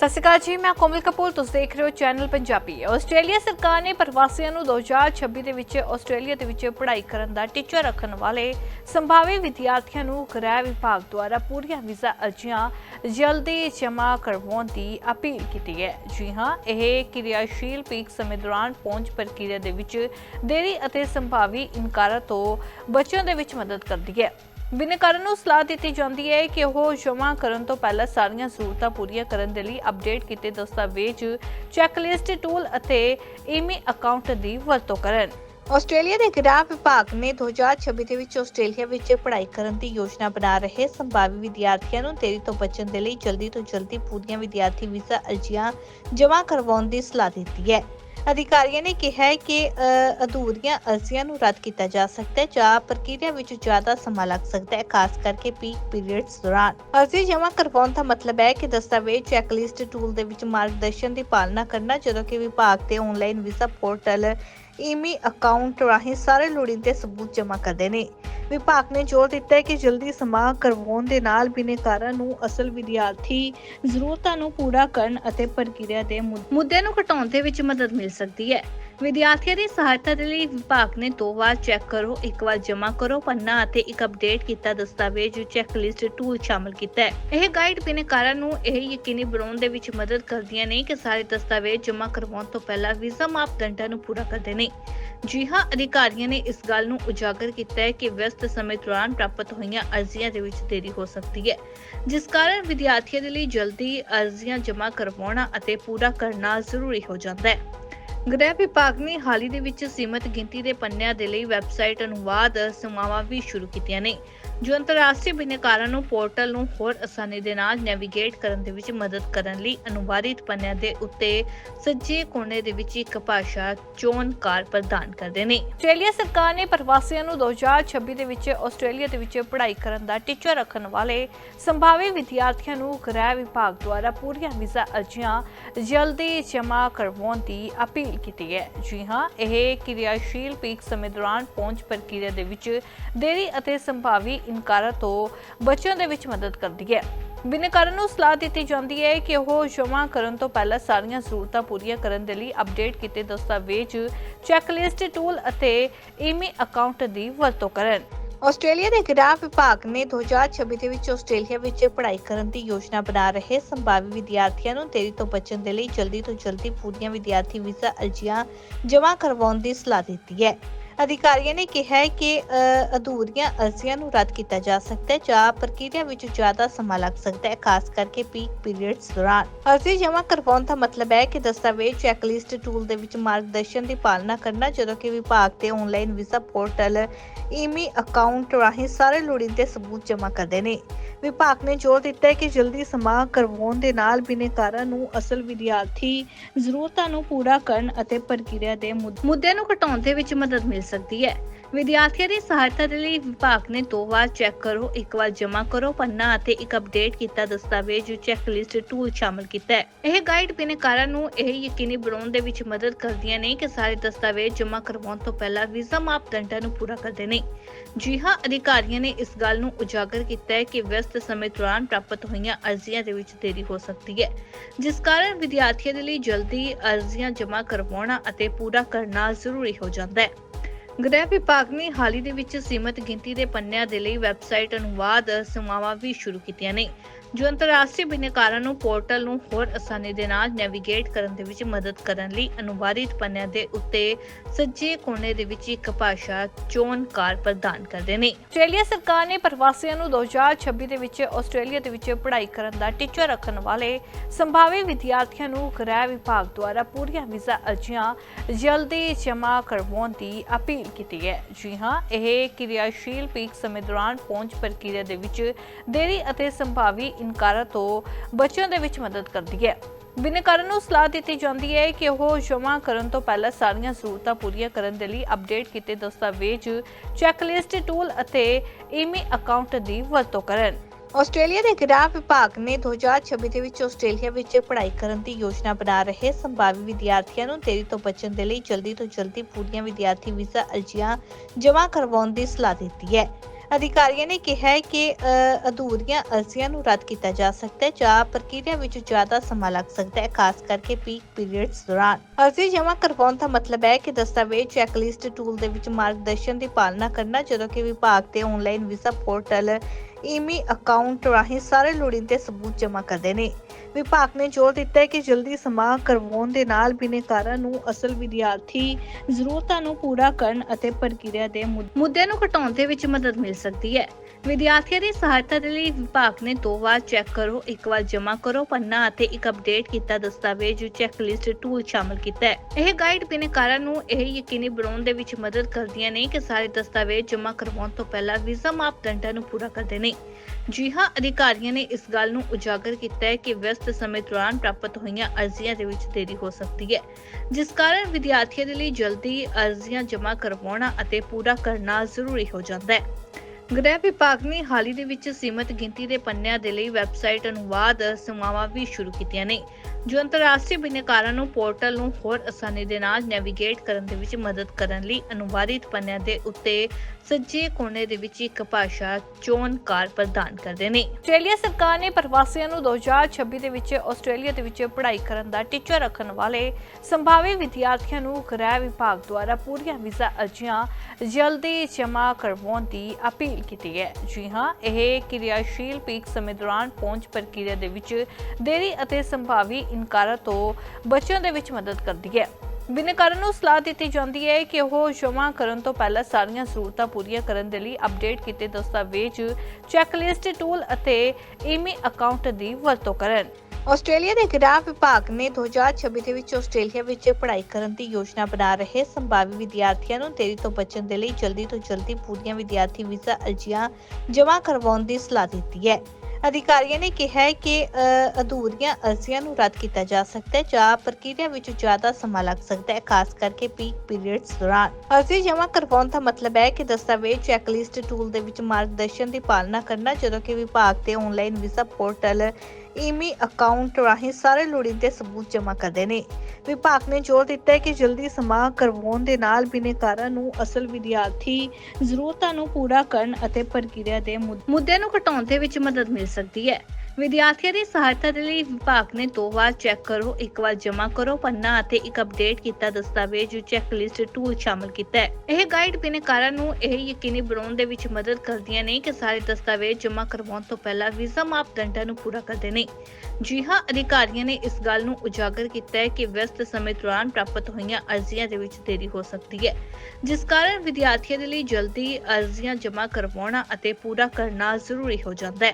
ਸਤਿ ਸ਼੍ਰੀ ਅਕਾਲ ਜੀ, ਮੈਂ ਕੋਮਲ ਕਪੂਰ, ਤੁਸੀਂ ਦੇਖ ਰਹੇ ਹੋ ਚੈਨਲ ਪੰਜਾਬੀ। ਆਸਟ੍ਰੇਲੀਆ ਸਰਕਾਰ ਨੇ ਪ੍ਰਵਾਸੀਆਂ ਨੂੰ 2026 ਦੇ ਵਿੱਚ ਆਸਟ੍ਰੇਲੀਆ ਦੇ ਵਿੱਚ ਪੜ੍ਹਾਈ ਕਰਨ ਦਾ ਟੀਚਾ ਰੱਖਣ ਵਾਲੇ ਸੰਭਾਵੀ ਵਿਦਿਆਰਥੀਆਂ ਨੂੰ ਗ੍ਰਹਿ ਵਿਭਾਗ ਦੁਆਰਾ ਪੂਰੀਆਂ ਵੀਜ਼ਾ ਅਰਜ਼ੀਆਂ ਜਲਦੀ ਜਮ੍ਹਾਂ ਕਰਵਾਉਣ ਦੀ ਅਪੀਲ ਕੀਤੀ ਹੈ। ਜੀ ਹਾਂ, ਇਹ ਕਿਰਿਆਸ਼ੀਲ ਪੀਕ ਸਮੇਂ ਦੌਰਾਨ ਪਹੁੰਚ ਪ੍ਰਕਿਰਿਆ ਦੇ ਵਿੱਚ ਦੇਰੀ ਅਤੇ ਸੰਭਾਵੀ ਇਨਕਾਰਾਂ ਤੋਂ ਬਚਣ ਦੇ ਵਿੱਚ ਮਦਦ ਕਰਦੀ ਹੈ। ਬਿਨਕਾਰਾਂ ਨੂੰ ਸਲਾਹ ਦਿੱਤੀ ਜਾਂਦੀ ਹੈ ਕਿ ਉਹ ਜਮ੍ਹਾਂ ਕਰਨ ਤੋਂ ਪਹਿਲਾਂ ਸਾਰੀਆਂ ਜ਼ਰੂਰਤਾਂ ਪੂਰੀਆਂ ਕਰਨ ਦੇ ਲਈ ਅਪਡੇਟ ਕੀਤੇ ਦਸਤਾਵੇਜ਼ ਚੈੱਕਲਿਸਟ ਟੂਲ ਅਤੇ ਈਮੀ ਅਕਾਊਂਟ ਦੀ ਵਰਤੋਂ ਕਰਨ। ਆਸਟ੍ਰੇਲੀਆ ਦੇ ਗ੍ਰਾਹ ਵਿਭਾਗ ਨੇ 2026 ਦੇ ਵਿੱਚ ਆਸਟ੍ਰੇਲੀਆ ਵਿੱਚ ਪੜ੍ਹਾਈ ਕਰਨ ਦੀ ਯੋਜਨਾ ਬਣਾ ਰਹੇ ਸੰਭਾਵੀ ਵਿਦਿਆਰਥੀਆਂ ਨੂੰ ਤੇਰੀ ਤੋਂ ਬਚਣ ਦੇ ਲਈ ਜਲਦੀ ਤੋਂ ਜਲਦੀ ਪੂਰੀਆਂ ਵਿਦਿਆਰਥੀ ਵੀਜ਼ਾ ਅਰਜ਼ੀਆਂ ਜਮ੍ਹਾਂ ਕਰਵਾਉਣ ਦੀ ਸਲਾਹ ਦਿੱਤੀ ਹੈ। ਅਧਿਕਾਰੀਆਂ ਨੇ ਕਿਹਾ ਹੈ ਕਿ ਅ, ਅਧੂਰੀਆਂ ਅਰਜ਼ੀਆਂ ਨੂੰ ਰੱਦ ਕੀਤਾ ਜਾ ਸਕਦਾ ਹੈ ਜਾਂ ਪ੍ਰਕਿਰਿਆ ਵਿੱਚ ਜ਼ਿਆਦਾ ਸਮਾਂ ਲੱਗ ਸਕਦਾ ਹੈ ਖਾਸ ਕਰਕੇ ਪੀਕ ਪੀਰੀਅਡਸ ਦੌਰਾਨ। ਅਰਜ਼ੀ ਜਮ੍ਹਾਂ ਕਰਵਾਉਣ ਦਾ ਮਤਲਬ ਹੈ ਕਿ ਦਸਤਾਵੇਜ਼ ਚੈੱਕਲਿਸਟ ਟੂਲ ਦੇ ਵਿੱਚ ਮਾਰਗਦਰਸ਼ਨ ਦੀ ਪਾਲਣਾ ਕਰਨਾ ਜਦੋਂ ਕਿ ਵਿਭਾਗ ਤੇ online visa portal Immi account ਰਾਹੀਂ ਸਾਰੇ ਲੋੜੀਂਦੇ ਸਬੂਤ ਜਮ੍ਹਾਂ ਕਰਦੇ ਨੇ। ਵਿਭਾਗ ਨੇ ਜ਼ੋਰ ਦਿੱਤਾ ਹੈ ਕਿ ਜਲਦੀ ਸਮਾਂ ਕਰਵਾਉਣ ਦੇ ਨਾਲ ਬਿਨੇਕਾਰਾਂ ਨੂੰ ਅਸਲ ਵਿਦਿਆਰਥੀ ਜ਼ਰੂਰਤਾਂ ਨੂੰ ਪੂਰਾ ਕਰਨ ਅਤੇ ਪ੍ਰਕਿਰਿਆ ਦੇ ਮੁੱਦ- ਮੁੱਦੇ ਨੂੰ ਘਟਾਉਣ ਦੇ ਵਿੱਚ ਮਦਦ ਮਿਲ ਸਕਦੀ ਹੈ। ਵਿਦਿਆਰਥੀਆਂ ਦੀ ਸਹਾਇਤਾ ਦੇ ਲਈ ਵਿਭਾਗ ਨੇ ਦੋ ਵਾਰ ਚੈੱਕ ਕਰੋ, ਇੱਕ ਵਾਰ ਜਮ੍ਹਾਂ ਕਰੋ, ਪੰਨਾ ਅਤੇ ਇੱਕ ਅਪਡੇਟ ਕੀਤਾ ਦਸਤਾਵੇਜ਼ ਚੈੱਕਲਿਸਟ ਟੂਲ ਸ਼ਾਮਲ ਕੀਤਾ ਹੈ। ਇਹ ਗਾਈਡ ਬਿਨੇਕਾਰਾਂ ਨੂੰ ਇਹ ਯਕੀਨੀ ਬਣਾਉਣ ਦੇ ਵਿੱਚ ਮਦਦ ਕਰਦੀਆਂ ਨੇ ਕਿ ਸਾਰੇ ਦਸਤਾਵੇਜ਼ ਜਮ੍ਹਾਂ ਕਰਵਾਉਣ ਤੋਂ ਪਹਿਲਾਂ ਵੀਜ਼ਾ ਮਾਪਦੰਡਾਂ ਨੂੰ ਪੂਰਾ ਕਰਦੇ ਨੇ। ਜੀ ਹਾਂ, ਅਧਿਕਾਰੀਆਂ ਨੇ ਇਸ ਗੱਲ ਨੂੰ ਉਜਾਗਰ ਕੀਤਾ ਹੈ ਕਿ ਵਿਅਸਤ ਸਮੇਂ ਦੌਰਾਨ ਪ੍ਰਾਪਤ ਹੋਈਆਂ ਅਰਜ਼ੀਆਂ ਦੇ ਵਿੱਚ ਦੇਰੀ ਹੋ ਸਕਦੀ ਹੈ, ਜਿਸ ਕਾਰਨ ਵਿਦਿਆਰਥੀਆਂ ਦੇ ਲਈ ਜਲਦੀ ਅਰਜ਼ੀਆਂ ਜਮ੍ਹਾਂ ਕਰਵਾਉਣਾ ਅਤੇ ਪੂਰਾ ਕਰਨਾ ਜ਼ਰੂਰੀ ਹੋ ਜਾਂਦਾ ਹੈ। ਗ੍ਰਹਿ ਵਿਭਾਗ ਨੇ ਹਾਲ ਹੀ ਦੇ ਵਿੱਚ ਸੀਮਤ ਗਿਣਤੀ ਦੇ ਪੰਨਿਆਂ ਦੇ ਲਈ ਵੈਬਸਾਈਟ ਅਨੁਵਾਦ ਸੇਵਾਵਾਂ ਵੀ ਸ਼ੁਰੂ ਕੀਤੀਆਂ ਨੇ। ਜੋ ਅੰਤਰਰਾਸ਼ਟਰੀ ਬਿਨੇਕਾਰਾਂ ਨੂੰ ਪੋਰਟਲ ਨੂੰ ਹੋਰ ਆਸਾਨੀ ਦੇ ਨਾਲ ਨੈਵੀਗੇਟ ਕਰਨ ਦੇ ਵਿੱਚ ਮਦਦ ਕਰਨ ਲਈ ਅਨੁਵਾਦਿਤ ਪੰਨਿਆਂ ਦੇ ਉੱਤੇ ਸੱਜੇ ਕੋਨੇ ਦੇ ਵਿੱਚ ਇੱਕ ਭਾਸ਼ਾ ਚੋਣ ਕਾਰ ਪ੍ਰਦਾਨ ਕਰਦੇ ਨੇ। ਆਸਟ੍ਰੇਲੀਆ ਸਰਕਾਰ ਨੇ ਪ੍ਰਵਾਸੀਆਂ ਨੂੰ 2026 ਦੇ ਵਿੱਚ ਆਸਟ੍ਰੇਲੀਆ ਦੇ ਵਿੱਚ ਪੜ੍ਹਾਈ ਕਰਨ ਦਾ ਟੀਚਾ ਰੱਖਣ ਵਾਲੇ ਸੰਭਾਵੀ ਵਿਦਿਆਰਥੀਆਂ ਨੂੰ ਗ੍ਰਹਿ ਵਿਭਾਗ ਦੁਆਰਾ ਪੂਰੀਆਂ ਵੀਜ਼ਾ ਅਰਜ਼ੀਆਂ ਜਲਦੀ ਜਮ੍ਹਾਂ ਕਰਵਾਉਣ ਦੀ ਅਪੀਲ ਕੀਤੀ ਹੈ। ਜੀ ਹਾਂ, ਇਹ ਕਿਰਿਆਸ਼ੀਲ ਪੀਕ ਸਮੇਂ ਦੌਰਾਨ ਪਹੁੰਚ ਪ੍ਰਕਿਰਿਆ ਦੇ ਵਿੱਚ ਦੇਰੀ ਅਤੇ ਸੰਭਾਵੀ ਇਨਕਾਰਾਂ ਤੋਂ ਬਚਣ ਦੇ ਵਿੱਚ ਮਦਦ ਕਰਦੀ ਹੈ। ਬਿਨਕਾਰਾਂ ਨੂੰ ਸਲਾਹ ਦਿੱਤੀ ਜਾਂਦੀ ਹੈ ਕਿ ਉਹ ਜਮ੍ਹਾਂ ਕਰਨ ਤੋਂ ਪਹਿਲਾਂ ਸਾਰੀਆਂ ਜ਼ਰੂਰਤਾਂ ਪੂਰੀਆਂ ਕਰਨ ਦੇ ਲਈ ਅਪਡੇਟ ਕੀਤੇ ਦਸਤਾਵੇਜ਼, ਚੈੱਕਲਿਸਟ ਟੂਲ ਅਤੇ ਈਮੀ ਅਕਾਊਂਟ ਦੀ ਵਰਤੋਂ ਕਰਨ। ਆਸਟ੍ਰੇਲੀਆ ਦੇ ਗ੍ਰਾਹ ਵਿਭਾਗ ਨੇ 2026 ਦੇ ਵਿੱਚ ਆਸਟ੍ਰੇਲੀਆ ਵਿੱਚ ਪੜ੍ਹਾਈ ਕਰਨ ਦੀ ਯੋਜਨਾ ਬਣਾ ਰਹੇ ਸੰਭਾਵੀ ਵਿਦਿਆਰਥੀਆਂ ਨੂੰ ਤੇਰੀ ਤੋਂ ਬਚਣ ਦੇ ਲਈ ਜਲਦੀ ਤੋਂ ਜਲਦੀ ਪੂਰੀਆਂ ਵਿਦਿਆਰਥੀ ਵੀਜ਼ਾ ਅਰਜ਼ੀਆਂ ਜਮ੍ਹਾਂ ਕਰਵਾਉਣ ਦੀ ਸਲਾਹ ਦਿੱਤੀ ਹੈ। ਅਧਿਕਾਰੀਆਂ ਨੇ ਕਿਹਾ ਹੈ ਕਿ ਅ, ਅਧੂਰੀਆਂ ਅਰਜ਼ੀਆਂ ਨੂੰ ਰੱਦ ਕੀਤਾ ਜਾ ਸਕਦਾ ਹੈ ਜਾਂ ਪ੍ਰਕਿਰਿਆ ਵਿੱਚ ਜ਼ਿਆਦਾ ਸਮਾਂ ਲੱਗ ਸਕਦਾ ਹੈ ਖਾਸ ਕਰਕੇ ਪੀਕ ਪੀਰੀਅਡਸ ਦੌਰਾਨ। ਅਰਜ਼ੀ ਜਮ੍ਹਾਂ ਕਰਵਾਉਣ ਦਾ ਮਤਲਬ ਹੈ ਕਿ ਦਸਤਾਵੇਜ਼ ਚੈੱਕਲਿਸਟ ਟੂਲ ਦੇ ਵਿੱਚ ਮਾਰਗਦਰਸ਼ਨ ਦੀ ਪਾਲਣਾ ਕਰਨਾ ਜਦੋਂ ਕਿ ਵਿਭਾਗ ਤੇ online visa portal Immi account ਰਾਹੀਂ ਸਾਰੇ ਲੋੜੀਂਦੇ ਸਬੂਤ ਜਮ੍ਹਾਂ ਕਰਦੇ ਨੇ। ਵਿਭਾਗ ਨੇ ਜ਼ੋਰ ਦਿੱਤਾ ਹੈ ਕਿ ਜਲਦੀ ਸਮਾਂ ਕਰਵਾਉਣ ਦੇ ਨਾਲ ਬਿਨੇਕਾਰਾਂ ਨੂੰ ਅਸਲ ਵਿਦਿਆਰਥੀ ਜ਼ਰੂਰਤਾਂ ਨੂੰ ਪੂਰਾ ਕਰਨ ਅਤੇ ਪ੍ਰਕਿਰਿਆ ਦੇ ਮੁੱਦ- ਮੁੱਦੇ ਨੂੰ ਘਟਾਉਣ ਦੇ ਵਿੱਚ ਮਦਦ ਮਿਲ ਸਕਦੀ ਹੈ। ਵਿਦਿਆਰਥੀਆਂ ਦੀ ਸਹਾਇਤਾ ਦੇ ਲਈ ਵਿਭਾਗ ਨੇ ਦੋ ਵਾਰ ਚੈੱਕ ਕਰੋ, ਇੱਕ ਵਾਰ ਜਮ੍ਹਾਂ ਕਰੋ, ਪੰਨਾ ਅਤੇ ਇੱਕ ਅਪਡੇਟ ਕੀਤਾ ਦਸਤਾਵੇਜ਼ ਚੈੱਕਲਿਸਟ ਟੂਲ ਸ਼ਾਮਲ ਕੀਤਾ ਹੈ। ਇਹ ਗਾਈਡ ਬਿਨੇਕਾਰਾਂ ਨੂੰ ਇਹ ਯਕੀਨੀ ਬਣਾਉਣ ਦੇ ਵਿੱਚ ਮਦਦ ਕਰਦੀਆਂ ਨੇ ਕਿ ਸਾਰੇ ਦਸਤਾਵੇਜ਼ ਜਮ੍ਹਾਂ ਕਰਵਾਉਣ ਤੋਂ ਪਹਿਲਾਂ ਵੀਜ਼ਾ ਮਾਪਦੰਡਾਂ ਨੂੰ ਪੂਰਾ ਕਰਦੇ ਨੇ। ਜੀ ਹਾਂ, ਅਧਿਕਾਰੀਆਂ ਨੇ ਇਸ ਗੱਲ ਨੂੰ ਉਜਾਗਰ ਕੀਤਾ ਹੈ ਕਿ ਵਿਅਸਤ ਸਮੇਂ ਦੌਰਾਨ ਪ੍ਰਾਪਤ ਹੋਈਆਂ ਅਰਜ਼ੀਆਂ ਦੇ ਵਿੱਚ ਦੇਰੀ ਹੋ ਸਕਦੀ ਹੈ, ਜਿਸ ਕਾਰਨ ਵਿਦਿਆਰਥੀਆਂ ਦੇ ਲਈ ਜਲਦੀ ਅਰਜ਼ੀਆਂ ਜਮ੍ਹਾਂ ਕਰਵਾਉਣਾ ਅਤੇ ਪੂਰਾ ਕਰਨਾ ਜ਼ਰੂਰੀ ਹੋ ਜਾਂਦਾ ਹੈ। ਗ੍ਰਹਿ ਵਿਭਾਗ ਨੇ ਹਾਲ ਹੀ ਦੇ ਵਿੱਚ ਸੀਮਤ ਗਿਣਤੀ ਦੇ ਪੰਨਿਆਂ ਦੇ ਲਈ ਵੈਬਸਾਈਟ ਅਨੁਵਾਦ ਸੇਵਾਵਾਂ ਵੀ ਸ਼ੁਰੂ ਕੀਤੀਆਂ ਨੇ, ਜੋ ਅੰਤਰਰਾਸ਼ਟਰੀ ਬਿਨੇਕਾਰਾਂ ਨੂੰ ਪੋਰਟਲ ਨੂੰ ਹੋਰ ਆਸਾਨੀ ਦੇ ਨਾਲ ਨੈਵੀਗੇਟ ਕਰਨ ਦੇ ਵਿੱਚ ਮਦਦ ਕਰਨ ਲਈ ਅਨੁਵਾਦਿਤ ਪੰਨਿਆਂ ਦੇ ਉੱਤੇ ਸੱਜੇ ਕੋਨੇ ਦੇ ਵਿੱਚ ਇੱਕ ਭਾਸ਼ਾ ਚੋਣ ਕਾਰ ਪ੍ਰਦਾਨ ਕਰਦੇ ਨੇ। ਆਸਟ੍ਰੇਲੀਆ ਸਰਕਾਰ ਨੇ ਪ੍ਰਵਾਸੀਆਂ ਨੂੰ 2026 ਦੇ ਵਿੱਚ ਆਸਟ੍ਰੇਲੀਆ ਦੇ ਵਿੱਚ ਪੜ੍ਹਾਈ ਕਰਨ ਦਾ ਟੀਚਾ ਰੱਖਣ ਵਾਲੇ ਸੰਭਾਵੀ ਵਿਦਿਆਰਥੀਆਂ ਨੂੰ ਗ੍ਰਹਿ ਵਿਭਾਗ ਦੁਆਰਾ ਪੂਰੀਆਂ ਵੀਜ਼ਾ ਅਰਜ਼ੀਆਂ ਜਲਦੀ ਜਮ੍ਹਾਂ ਕਰਵਾਉਣ ਦੀ ਅਪੀਲ ਕੀਤੀ ਹੈ। ਜੀ ਹਾਂ, ਇਹ ਕਿਰਿਆਸ਼ੀਲ ਪੀਕ ਸਮੇਂ ਦੌਰਾਨ ਪਹੁੰਚ ਪ੍ਰਕਿਰਿਆ ਦੇ ਵਿੱਚ ਦੇਰੀ ਅਤੇ ਸੰਭਾਵੀ ਇਨਕਾਰਾਂ ਤੋਂ ਬਚਣ ਦੇ ਵਿੱਚ ਮਦਦ ਕਰਦੀ ਹੈ। ਬਿਨਕਾਰਾਂ ਨੂੰ ਸਲਾਹ ਦਿੱਤੀ ਜਾਂਦੀ ਹੈ ਕਿ ਉਹ ਜਮ੍ਹਾਂ ਕਰਨ ਤੋਂ ਪਹਿਲਾਂ ਸਾਰੀਆਂ ਜ਼ਰੂਰਤਾਂ ਪੂਰੀਆਂ ਕਰਨ ਦੇ ਲਈ ਅਪਡੇਟ ਕੀਤੇ ਦਸਤਾਵੇਜ਼, ਚੈੱਕਲਿਸਟ ਟੂਲ ਅਤੇ ਈਮੇਲ ਅਕਾਊਂਟ ਦੀ ਵਰਤੋਂ ਕਰਨ। ਆਸਟ੍ਰੇਲੀਆ ਦੇ ਗ੍ਰਾਹ ਵਿਭਾਗ ਨੇ 2026 ਦੇ ਵਿੱਚ ਆਸਟ੍ਰੇਲੀਆ ਵਿੱਚ ਪੜ੍ਹਾਈ ਕਰਨ ਦੀ ਯੋਜਨਾ ਬਣਾ ਰਹੇ ਸੰਭਾਵੀ ਵਿਦਿਆਰਥੀਆਂ ਨੂੰ ਦੇਰੀ ਤੋਂ ਬਚਣ ਦੇ ਲਈ ਜਲਦੀ ਤੋਂ ਜਲਦੀ ਪੂਰੀਆਂ ਵਿਦਿਆਰਥੀ ਵੀਜ਼ਾ ਅਰਜ਼ੀਆਂ ਜਮ੍ਹਾਂ ਕਰਵਾਉਣ ਦੀ ਸਲਾਹ ਦਿੱਤੀ ਹੈ। ਅਧਿਕਾਰੀਆਂ ਨੇ ਕਿਹਾ ਹੈ ਕਿ ਅਧੂਰੀਆਂ ਅਰਜ਼ੀਆਂ ਨੂੰ ਰੱਦ ਕੀਤਾ ਜਾ ਸਕਦਾ ਹੈ ਜਾਂ ਪ੍ਰਕਿਰਿਆ ਵਿੱਚ ਜ਼ਿਆਦਾ ਸਮਾਂ ਲੱਗ ਸਕਦਾ ਹੈ, ਖਾਸ ਕਰਕੇ ਪੀਕ ਪੀਰੀਅਡਸ ਦੌਰਾਨ। ਅਰਜ਼ੀ ਜਮ੍ਹਾਂ ਕਰਵਾਉਣ ਦਾ ਮਤਲਬ ਹੈ ਕਿ ਦਸਤਾਵੇਜ਼ ਚੈੱਕਲਿਸਟ ਟੂਲ ਦੇ ਵਿੱਚ ਮਾਰਗਦਰਸ਼ਨ ਦੀ ਪਾਲਣਾ ਕਰਨਾ, ਜਦੋਂ ਕਿ ਵਿਭਾਗ ਦੇ online visa portal Immi account ਰਾਹੀਂ ਸਾਰੇ ਲੋੜੀਂਦੇ ਸਬੂਤ ਜਮ੍ਹਾਂ ਕਰਦੇ ਨੇ। ਵਿਭਾਗ ਨੇ ਜ਼ੋਰ ਦਿੱਤਾ ਹੈ ਕਿ ਜਲਦੀ ਸਮਾਂ ਕਰਵਾਉਣ ਦੇ ਨਾਲ ਬਿਨੇਕਾਰਾਂ ਨੂੰ ਅਸਲ ਵਿਦਿਆਰਥੀ ਜ਼ਰੂਰਤਾਂ ਨੂੰ ਪੂਰਾ ਕਰਨ ਅਤੇ ਪ੍ਰਕਿਰਿਆ ਦੇ ਮੁੱਦਿਆਂ ਨੂੰ ਘਟਾਉਣ ਦੇ ਵਿੱਚ ਮਦਦ ਮਿਲ ਸਕਦੀ ਹੈ। ਵਿਦਿਆਰਥੀਆਂ ਦੀ ਸਹਾਇਤਾ ਦੇ ਲਈ ਵਿਭਾਗ ਨੇ ਦੋ ਵਾਰ ਚੈੱਕ ਕਰੋ, ਇੱਕ ਵਾਰ ਜਮ੍ਹਾਂ ਕਰੋ, ਪੰਨਾ ਅਤੇ ਇੱਕ ਅਪਡੇਟ ਕੀਤਾ ਦਸਤਾਵੇਜ਼ ਚੈੱਕਲਿਸਟ ਟੂਲ ਸ਼ਾਮਲ ਕੀਤਾ ਹੈ। ਇਹ ਗਾਈਡ ਬਿਨੇਕਾਰਾਂ ਨੂੰ ਇਹ ਯਕੀਨੀ ਬਣਾਉਣ ਦੇ ਵਿੱਚ ਮਦਦ ਕਰਦੀਆਂ ਨੇ ਕਿ ਸਾਰੇ ਦਸਤਾਵੇਜ਼ ਜਮ੍ਹਾਂ ਕਰਵਾਉਣ ਤੋਂ ਪਹਿਲਾਂ ਵੀਜ਼ਾ ਮਾਪਦੰਡਾਂ ਨੂੰ ਪੂਰਾ ਕਰਦੇ ਨੇ। ਜੀ ਹਾਂ, ਅਧਿਕਾਰੀਆਂ ਨੇ ਇਸ ਗੱਲ ਨੂੰ ਉਜਾਗਰ ਕੀਤਾ ਹੈ ਕਿ ਵਿਅਸਤ ਸਮੇਂ ਦੌਰਾਨ ਪ੍ਰਾਪਤ ਹੋਈਆਂ ਅਰਜ਼ੀਆਂ ਦੇ ਵਿੱਚ ਦੇਰੀ ਹੋ ਸਕਦੀ ਹੈ, ਜਿਸ ਕਾਰਨ ਵਿਦਿਆਰਥੀਆਂ ਦੇ ਲਈ ਜਲਦੀ ਅਰਜ਼ੀਆਂ ਜਮ੍ਹਾਂ ਕਰਵਾਉਣਾ ਅਤੇ ਪੂਰਾ ਕਰਨਾ ਜ਼ਰੂਰੀ ਹੋ ਜਾਂਦਾ ਹੈ। ਗ੍ਰਹਿ ਵਿਭਾਗ ਨੇ ਹਾਲ ਹੀ ਦੇ ਵਿੱਚ ਸੀਮਤ ਗਿਣਤੀ ਦੇ ਪੰਨਿਆਂ ਦੇ ਲਈ ਵੈਬਸਾਈਟ ਅਨੁਵਾਦ ਸੇਵਾਵਾਂ ਵੀ ਸ਼ੁਰੂ ਕੀਤੀਆਂ ਨੇ। ਜੋ ਅੰਤਰਰਾਸ਼ਟਰੀ ਬਿਨੇਕਾਰਾਂ ਨੂੰ ਪੋਰਟਲ ਨੂੰ ਹੋਰ ਆਸਾਨੀ ਦੇ ਨਾਲ ਨੈਵੀਗੇਟ ਕਰਨ ਦੇ ਵਿੱਚ ਮਦਦ ਕਰਨ ਲਈ ਅਨੁਵਾਦਿਤ ਪੰਨਿਆਂ ਦੇ ਉੱਤੇ ਸੱਜੇ ਕੋਨੇ ਦੇ ਵਿੱਚ ਇੱਕ ਭਾਸ਼ਾ ਚੋਣਕਾਰ ਪ੍ਰਦਾਨ ਕਰਦੇ ਨੇ। ਆਸਟ੍ਰੇਲੀਆ ਸਰਕਾਰ ਨੇ ਪ੍ਰਵਾਸੀਆਂ ਨੂੰ 2026 ਦੇ ਵਿੱਚ ਆਸਟ੍ਰੇਲੀਆ ਦੇ ਵਿੱਚ ਪੜ੍ਹਾਈ ਕਰਨ ਦਾ ਟੀਚਾ ਰੱਖਣ ਵਾਲੇ ਸੰਭਾਵੀ ਵਿਦਿਆਰਥੀਆਂ ਨੂੰ ਗ੍ਰਹਿ ਵਿਭਾਗ ਦੁਆਰਾ ਪੂਰੀਆਂ ਵੀਜ਼ਾ ਅਰਜ਼ੀਆਂ ਜਲਦੀ ਜਮ੍ਹਾਂ ਕਰਵਾਉਣ ਦੀ ਅਪੀਲ ਕੀਤੀ ਹੈ। ਜੀ ਹਾਂ, ਇਹ ਕਿਰਿਆਸ਼ੀਲ ਪੀਕ ਸਮੇਂ ਦੌਰਾਨ ਪਹੁੰਚ ਪ੍ਰਕਿਰਿਆ ਦੇ ਵਿੱਚ ਦੇਰੀ ਅਤੇ ਸੰਭਾਵੀ ਇਨਕਾਰਾਂ ਤੋਂ ਬਚਣ ਦੇ ਵਿੱਚ ਮਦਦ ਕਰਦੀ ਹੈ। ਬਿਨੇਕਾਰਾਂ ਨੂੰ ਸਲਾਹ ਦਿੱਤੀ ਜਾਂਦੀ ਹੈ ਕਿ ਉਹ ਜਮ੍ਹਾਂ ਕਰਨ ਤੋਂ ਪਹਿਲਾਂ ਸਾਰੀਆਂ ਜ਼ਰੂਰਤਾਂ ਪੂਰੀਆਂ ਕਰਨ ਦੇ ਲਈ ਅਪਡੇਟ ਕੀਤੇ ਦਸਤਾਵੇਜ਼, ਚੈੱਕਲਿਸਟ ਟੂਲ ਅਤੇ ਈਮੀ ਅਕਾਊਂਟ ਦੀ ਵਰਤੋਂ ਕਰਨ। ਆਸਟ੍ਰੇਲੀਆ ਦੇ ਗ੍ਰਹਿ ਵਿਭਾਗ ਨੇ 2026 ਦੇ ਵਿੱਚ ਆਸਟ੍ਰੇਲੀਆ ਵਿੱਚ ਪੜ੍ਹਾਈ ਕਰਨ ਦੀ ਯੋਜਨਾ ਬਣਾ ਰਹੇ ਸੰਭਾਵੀ ਵਿਦਿਆਰਥੀਆਂ ਨੂੰ ਤੇਰੀ ਤੋਂ ਬਚਣ ਦੇ ਲਈ ਜਲਦੀ ਤੋਂ ਜਲਦੀ ਪੂਰੀਆਂ ਵਿਦਿਆਰਥੀ ਵੀਜ਼ਾ ਅਰਜ਼ੀਆਂ ਜਮ੍ਹਾਂ ਕਰਵਾਉਣ ਦੀ ਸਲਾਹ ਦਿੱਤੀ ਹੈ। ਅਧਿਕਾਰੀਆਂ ਨੇ ਕਿਹਾ ਹੈ ਕਿ ਅ, ਅਧੂਰੀਆਂ ਅਰਜ਼ੀਆਂ ਨੂੰ ਰੱਦ ਕੀਤਾ ਜਾ ਸਕਦਾ ਹੈ ਜਾਂ ਪ੍ਰਕਿਰਿਆ ਵਿੱਚ ਜ਼ਿਆਦਾ ਸਮਾਂ ਲੱਗ ਸਕਦਾ ਹੈ ਖਾਸ ਕਰਕੇ ਪੀਕ ਪੀਰੀਅਡਸ ਦੌਰਾਨ। ਅਰਜ਼ੀ ਜਮ੍ਹਾਂ ਕਰਵਾਉਣ ਦਾ ਮਤਲਬ ਹੈ ਕਿ ਦਸਤਾਵੇਜ਼ ਚੈੱਕਲਿਸਟ ਟੂਲ ਦੇ ਵਿੱਚ ਮਾਰਗਦਰਸ਼ਨ ਦੀ ਪਾਲਣਾ ਕਰਨਾ ਜਦੋਂ ਕਿ ਵਿਭਾਗ ਦੇ online visa portal Immi account ਰਾਹੀਂ ਸਾਰੇ ਲੋੜੀਂਦੇ ਸਬੂਤ ਜਮ੍ਹਾਂ ਕਰਦੇ ਨੇ। ਵਿਭਾਗ ਨੇ ਜ਼ੋਰ ਦਿੱਤਾ ਹੈ ਕਿ ਜਲਦੀ ਸਮਾਂ ਕਰਵਾਉਣ ਦੇ ਨਾਲ ਬਿਨੇਕਾਰਾਂ ਨੂੰ ਅਸਲ ਵਿਦਿਆਰਥੀ ਜ਼ਰੂਰਤਾਂ ਨੂੰ ਪੂਰਾ ਕਰਨ ਅਤੇ ਪ੍ਰਕਿਰਿਆ ਦੇ ਮੁੱਦਿਆਂ ਨੂੰ ਘਟਾਉਣ ਦੇ ਵਿੱਚ ਮਦਦ ਮਿਲ ਸਕਦੀ ਹੈ। ਵਿਦਿਆਰਥੀਆਂ ਦੀ ਸਹਾਇਤਾ ਦੇ ਲਈ ਵਿਭਾਗ ਨੇ ਦੋ ਵਾਰ ਚੈੱਕ ਕਰੋ, ਇੱਕ ਵਾਰ ਜਮ੍ਹਾਂ ਕਰੋ, ਪੰਨਾ ਅਤੇ ਇੱਕ ਅਪਡੇਟ ਕੀਤਾ ਦਸਤਾਵੇਜ਼ ਚੈੱਕਲਿਸਟ ਟੂਲ ਸ਼ਾਮਲ ਕੀਤਾ ਹੈ। ਇਹ ਗਾਈਡ ਬਿਨੇਕਾਰਾਂ ਨੂੰ ਇਹ ਯਕੀਨੀ ਬਣਾਉਣ ਦੇ ਵਿੱਚ ਮਦਦ ਕਰਦੀਆਂ ਨੇ ਕਿ ਸਾਰੇ ਦਸਤਾਵੇਜ਼ ਜਮ੍ਹਾਂ ਕਰਵਾਉਣ ਤੋਂ ਪਹਿਲਾਂ ਵੀਜ਼ਾ ਮਾਪਦੰਡਾਂ ਨੂੰ ਪੂਰਾ ਕਰਦੇ ਨੇ। ਜੀ ਹਾਂ, ਅਧਿਕਾਰੀਆਂ ਨੇ ਇਸ ਗੱਲ ਨੂੰ ਉਜਾਗਰ ਕੀਤਾ ਹੈ ਕਿ ਵਿਅਸਤ ਸਮੇਂ ਦੌਰਾਨ ਪ੍ਰਾਪਤ ਹੋਈਆਂ ਅਰਜ਼ੀਆਂ ਦੇ ਵਿੱਚ ਦੇਰੀ ਹੋ ਸਕਦੀ ਹੈ, ਜਿਸ ਕਾਰਨ ਵਿਦਿਆਰਥੀਆਂ ਦੇ ਲਈ ਜਲਦੀ ਅਰਜ਼ੀਆਂ ਜਮ੍ਹਾਂ ਕਰਵਾਉਣਾ ਅਤੇ ਪੂਰਾ ਕਰਨਾ ਜ਼ਰੂਰੀ ਹੋ ਜਾਂਦਾ ਹੈ।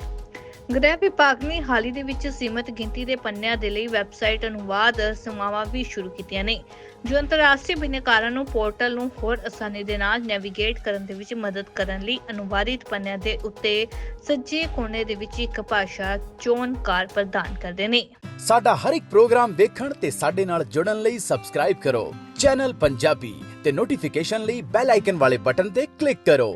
ਗ੍ਰਹਿ ਵਿਭਾਗ ਨੇ ਹਾਲ ਦੇ ਵਿੱਚ ਸੀਮਤ ਗਿਣਤੀ ਦੇ ਪੰਨਿਆਂ ਦੇ ਲਈ ਵੈਬਸਾਈਟ ਅਨੁਵਾਦ ਸੇਵਾਵਾਂ ਵੀ ਸ਼ੁਰੂ ਕੀਤੀਆਂ ਨੇ, ਜੋ ਅੰਤਰਰਾਸ਼ਟਰੀ ਬਿਨੇਕਾਰਾਂ ਨੂੰ ਪੋਰਟਲ ਨੂੰ ਹੋਰ ਆਸਾਨੀ ਦੇ ਨਾਲ ਨੈਵੀਗੇਟ ਕਰਨ ਦੇ ਵਿੱਚ ਮਦਦ ਕਰਨ ਲਈ ਅਨੁਵਾਦਿਤ ਪੰਨਿਆਂ ਦੇ ਉੱਤੇ ਸੱਜੇ ਕੋਨੇ ਦੇ ਵਿੱਚ ਇੱਕ ਭਾਸ਼ਾ ਚੋਣਕਾਰ ਪ੍ਰਦਾਨ ਕਰਦੇ ਨੇ। ਸਾਡਾ ਹਰ ਇੱਕ ਪ੍ਰੋਗਰਾਮ ਦੇਖਣ ਤੇ ਸਾਡੇ ਨਾਲ ਜੁੜਨ ਲਈ ਸਬਸਕ੍ਰਾਈਬ ਕਰੋ, ਚੈਨਲ ਪੰਜਾਬੀ ਤੇ ਨੋਟੀਫਿਕੇਸ਼ਨ ਲਈ ਬੈਲ ਆਈਕਨ ਵਾਲੇ ਬਟਨ ਤੇ ਕਲਿੱਕ ਕਰੋ।